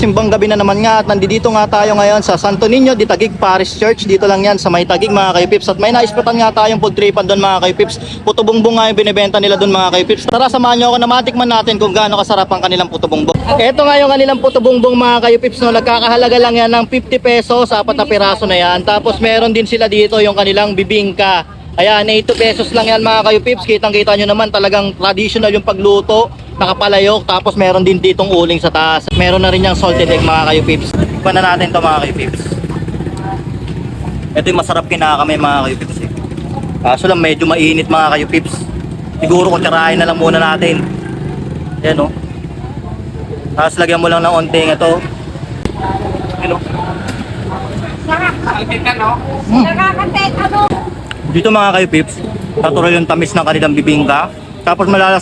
Simbang gabi na naman nga at nandito nga tayo ngayon sa Santo Niño de Taguig Parish Church. Dito lang yan sa May Taguig mga kayupips. At may naisputan nga tayong food tripan doon mga kayupips. Puto bumbong nga yung binibenta nila doon mga kayupips. Tara samahan nyo ako na matikman natin kung gaano kasarap ang kanilang puto. Ito nga yung kanilang puto bumbong mga kayupips. No? Nagkakahalaga lang yan ng 50 pesos, apat na piraso na yan. Tapos meron din sila dito yung kanilang bibingka. Ayan, 82 pesos lang yan mga kayupips. Kitang kita nyo naman talagang traditional yung pagluto nakapalayok tapos meron din ditong uling sa taas. Meron na rin yung salted egg mga kayo pips iba na natin to mga kayo pips ito yung masarap kinakamay mga kayo pips eh. kaso lang medyo mainit mga kayo pips siguro kutsarahin na lang muna natin. Yan o tapos lagyan mo lang ng onting ito. Yan o Nakakateka no? dito mga kayo pips natural yung tamis ng kanilang bibingka. Tapos malalasa